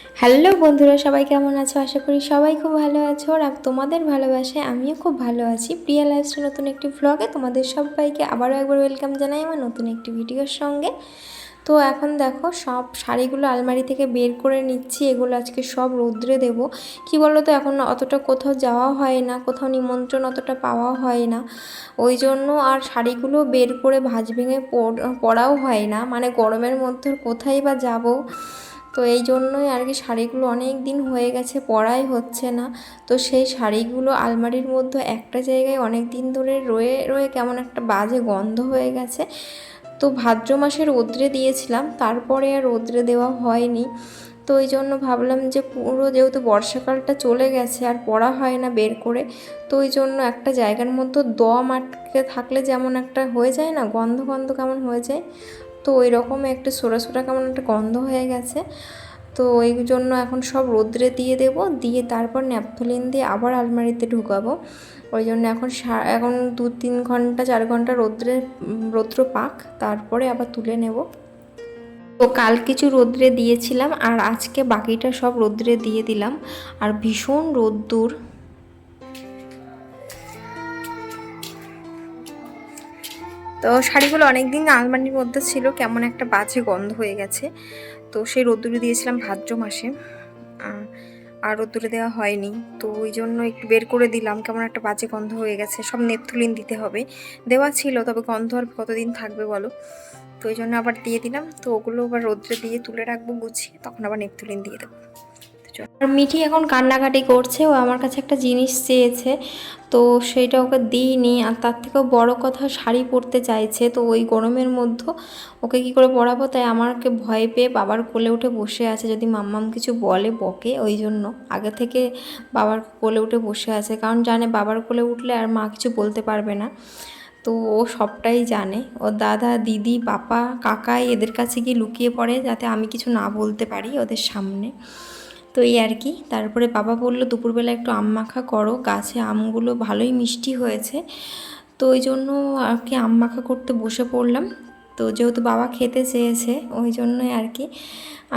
Hello বন্ধুরা, সবাই কেমন আছো? আশা করি সবাই খুব ভালো আছো আর তোমাদের ভালোবাসায় আমিও খুব ভালো আছি। প্রিয়া লাইফস্টাইল নতুন একটি ভ্লগে তোমাদের সবাইকে আবারও একবার ওয়েলকাম জানাই আমার নতুন একটি ভিডিওর সঙ্গে। তো এখন দেখো, সব শাড়িগুলো আলমারি থেকে বের করে নিচ্ছি, এগুলো আজকে সব রৌদ্রে দেব। কি বলো তো এখন অতটা কোথাও যাওয়া হয় না, কোথাও নিমন্ত্রণ অতটা পাওয়া হয় না। ওই জন্য আর শাড়িগুলো বের করে ভাঁজ ভেঙে পড়াও হয় না। মানে গরমের মধ্যে কোথায় বা যাব? তো এই জন্যই আর কি শাড়িগুলো অনেক দিন হয়ে গেছে, পরাই হচ্ছে না। তো সেই শাড়িগুলো আলমারির মধ্যে একটা জায়গায় অনেক দিন ধরে রয়ে রয়ে কেমন একটা বাজে গন্ধ হয়ে গেছে। তো ভাদ্র মাসে রোদ্রে দিয়েছিলাম, তারপরে আর রোদ্রে দেওয়া হয়নি। তো ওই জন্য ভাবলাম যে পুরো যেহেতু বর্ষাকালটা চলে গেছে, আর পড়া হয় না বের করে, তো ওই জন্য একটা জায়গার মধ্যে দম আটকে থাকলে যেমন একটা হয়ে যায় না, গন্ধ গন্ধ কেমন হয়ে যায়। তো ওই রকম একটু সোরা সোরা কেমন একটা গন্ধ হয়ে গেছে। তো ওই জন্য এখন সব রোদ্রে দিয়ে দেব, দিয়ে তারপর ন্যাপথলিন দিয়ে আবার আলমারিতে ঢুকাবো। ওই জন্য এখন এখন দু তিন ঘণ্টা, চার ঘণ্টা রোদ্রে, রৌদ্র পাক, তারপরে আবার তুলে নেব। তো কাল কিছু রোদ্রে দিয়েছিলাম আর আজকে বাকিটা সব রোদ্রে দিয়ে দিলাম। আর ভীষণ রোদ্দুর। তো শাড়িগুলো অনেক দিন আলমারির মধ্যে ছিল, কেমন একটা বাজে গন্ধ হয়ে গেছে। তো সেই রোদ্দুরে দিয়েছিলাম ভাদ্র মাসে আর রোদ্দুরে দেওয়া হয়নি। তো ওই জন্য একটু বের করে দিলাম, কেমন একটা বাজে গন্ধ হয়ে গেছে। সব নেপথুলিন দিতে হবে। দেওয়া ছিল, তবে গন্ধ আর কতদিন থাকবে বলো? তো ওই জন্য আবার দিয়ে দিলাম। তো ওগুলো আবার রোদ্রে দিয়ে তুলে রাখব, গুছিয়ে, তখন আবার নেপথুলিন দিয়ে দেবো। আর মিঠি এখন কান্নাকাটি করছে, ও আমার কাছে একটা জিনিস চেয়েছে, তো সেইটা ওকে দিইনি, আর তার থেকেও বড় কথা শাড়ি পরতে চাইছে, তো ওই গরমের মধ্যে ওকে কি করে পরাবো? তাই আমাকে ভয় পেয়ে বাবার কোলে উঠে বসে আছে, যদি মাম্মাম কিছু বলে বকে, ওই জন্য। আগে থেকে বাবার কোলে উঠে বসে আছে, কারণ জানে বাবার কোলে উঠলে আর মা কিছু বলতে পারবে না। তো ও সবটাই জানে। ও দাদা, দিদি, বাপা, কাকাই, এদের কাছে গিয়ে লুকিয়ে পড়ে, যাতে আমি কিছু না বলতে পারি ওদের সামনে। তো এই আর কি। তারপরে বাবা বলল, দুপুরবেলা একটু আম মাখা করো, গাছে আমগুলো ভালোই মিষ্টি হয়েছে। তো ওই জন্য আর কি আম মাখা করতে বসে পড়লাম। তো যেহেতু বাবা খেতে চেয়েছে, ওই জন্যই আর কি।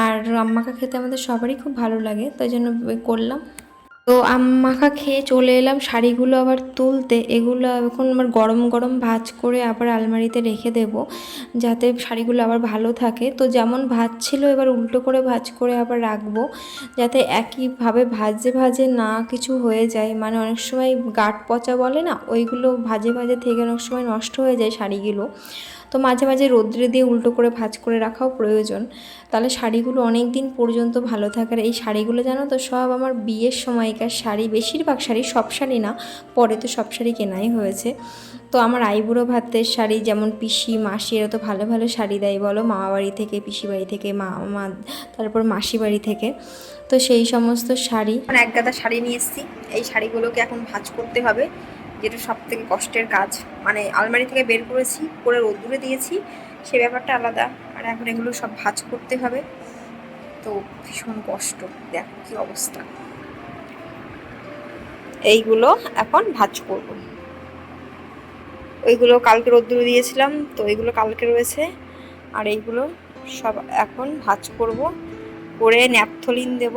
আর আম মাখা খেতে আমাদের সবারই খুব ভালো লাগে তো ওই জন্য করলাম। তো আম মাখা খেয়ে চলে এলাম। শাড়িগুলো আবার তুলতে, এগুলো এখন আবার গরম গরম ভাজ করে আবার আলমারিতে রেখে দেব, যাতে শাড়িগুলো আবার ভালো থাকে। তো যেমন ভাজ ছিল, এবার উল্টো করে ভাজ করে আবার রাখব, যাতে একইভাবে ভাজে ভাজে না কিছু হয়ে যায়। মানে অনেক সময় গাট পচা বলে না, ওইগুলো ভাজে ভাজে থেকে অনেক সময় নষ্ট হয়ে যায় শাড়িগুলো। তো মাঝে মাঝে রোদ্রে দিয়ে উল্টো করে ভাজ করে রাখাও প্রয়োজন। তাহলে শাড়িগুলো অনেক দিন পর্যন্ত ভালো থাকার এই শাড়িগুলো জানো তো, সব আমার বিয়ের সময়কার শাড়ি, বেশিরভাগ শাড়ি সব শাড়ি না, পরে তো সব শাড়ি কেনাই হয়েছে। তো আমার আইবুড়ো ভাতের শাড়ি যেমন পিসি, মাসি, এরা তো ভালো ভালো শাড়ি দেয় বলো মামা বাড়ি থেকে পিসি বাড়ি থেকে মা মা তারপর মাসি বাড়ি থেকে। তো সেই সমস্ত শাড়ি এক গাদা শাড়ি নিয়ে এসেছি। এই শাড়িগুলোকে এখন ভাজ করতে হবে। যেটা সব থেকে কষ্টের কাজ। মানে আলমারি থেকে বের করেছি, করে রোদ্দুরে দিয়েছি, সে ব্যাপারটা আলাদা। আর এখন এগুলো সব ভাজ করতে হবে। তো ভীষণ কষ্ট। দেখ কি অবস্থা। এইগুলো এখন ভাজ করব। ওইগুলো কালকে রোদ্দুরে দিয়েছিলাম, তো এইগুলো কালকে রয়েছে। আর এইগুলো সব এখন ভাজ করব। করে ন্যাপথলিন দেব।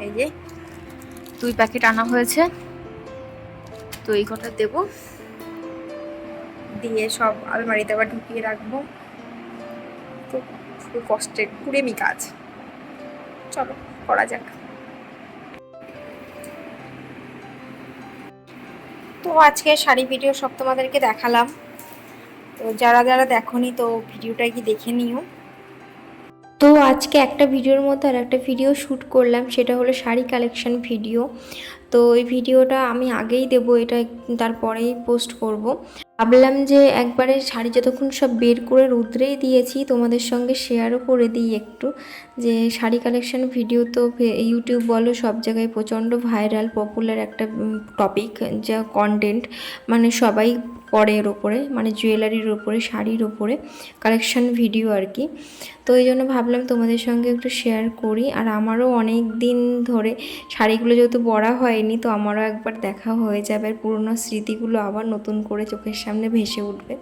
এই যে দুই প্যাকেট আনা হয়েছে। তো এই কটা দেবো। দিয়ে সব আলমারিতে আবার ঢুকিয়ে রাখব। তো খুবই কষ্টের, কুড়েমি কাজ। চলো, করা যাক। তো আজকে শাড়ি ভিডিও সব তোমাদেরকে দেখালাম। তো যারা যারা দেখনি, তো ভিডিওটা কি দেখে নিও। তো আজকে একটা ভিডিওর মধ্যে আর একটা ভিডিও শ্যুট করলাম, সেটা হলো শাড়ি কালেকশন ভিডিও তো এই ভিডিওটা আমি আগেই দেবো, এটা তারপরেই পোস্ট করব। ভাবলাম যে একবারে শাড়ি যতক্ষণ সব বের করে রুদ্রেই দিয়েছি, তোমাদের সঙ্গে শেয়ারও করে দিই একটু। যে শাড়ি কালেকশন ভিডিও তো ইউটিউব বলো, সব জায়গায় প্রচণ্ড ভাইরাল পপুলার একটা টপিক যা কন্টেন্ট মানে সবাই পরে এর ওপরে মানে জুয়েলারির ওপরে শাড়ির ওপরে কালেকশান ভিডিও আর কি। তো এই জন্য ভাবলাম তোমাদের সঙ্গে একটু শেয়ার করি। আর আমারও অনেক দিন ধরে শাড়িগুলো যেহেতু বড়া হয়নি, তো আমারও একবার দেখা হয়ে যাবে। পুরনো স্মৃতিগুলো আবার নতুন করে চোখের সামনে ভেসে উঠবে।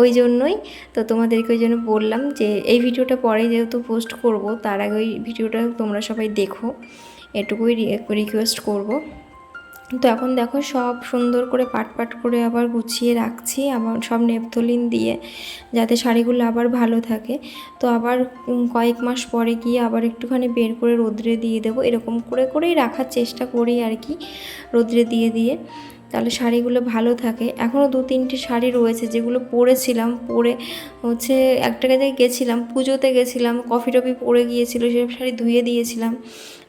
ওই জন্যই তো তোমাদেরকে ওই জন্য বললাম যে, এই ভিডিওটা পরে যেহেতু পোস্ট করব, তার আগে ওই ভিডিওটা তোমরা সবাই দেখো। এটুকুই রিকোয়েস্ট করব। তো এখন দেখো সব সুন্দর করে পাট পাট করে আবার গুছিয়ে রাখছি, আবার সব নেপথলিন দিয়ে যাতে শাড়িগুলো আবার ভালো থাকে। তো আবার কয়েক মাস পরে গিয়ে আবার একটুখানি বের করে রোদ্রে দিয়ে দেবো। এরকম করে করেই রাখার চেষ্টা করি আর কি, রোদ্রে দিয়ে দিয়ে, তাহলে শাড়িগুলো ভালো থাকে। এখনও দু তিনটে শাড়ি রয়েছে যেগুলো পরেছিলাম, পরে হচ্ছে একটা জায়গায় গেছিলাম, পুজোতে গেছিলাম, কফি টফি পরে গিয়েছিল সেসব শাড়ি ধুয়ে দিয়েছিলাম,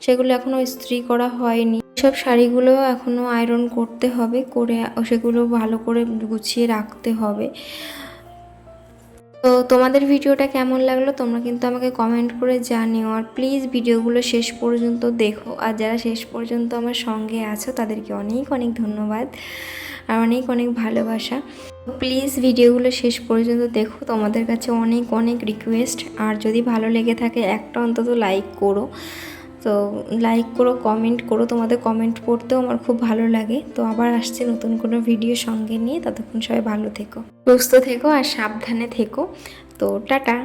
সেগুলো এখনও ইস্ত্রি করা হয়নি। সব শাড়িগুলো এখনও আয়রন করতে হবে, করে সেগুলো ভালো করে গুছিয়ে রাখতে হবে। তো তোমাদের ভিডিওটা কেমন লাগল তোমরা কিন্তু আমাকে কমেন্ট করে জানিও। আর প্লিজ ভিডিওগুলো শেষ পর্যন্ত দেখো। আর যারা শেষ পর্যন্ত আমার সঙ্গে আছো, তাদেরকে অনেক অনেক ধন্যবাদ। আর অনেক অনেক ভালোবাসা। প্লিজ ভিডিওগুলো শেষ পর্যন্ত দেখো। তোমাদের কাছে অনেক অনেক রিকোয়েস্ট আর যদি ভালো লেগে থাকে, একটা অন্তত লাইক করো। তো লাইক করো কমেন্ট করো, তোমাদের কমেন্ট পড়তেও আমার খুব ভালো লাগে। তো আবার আসছে নতুন কোনো ভিডিও সঙ্গে নিয়ে, ততক্ষণ সবাই ভালো থেকো, সুস্থ থেকো আর সাবধানে থেকো। তো টাটা।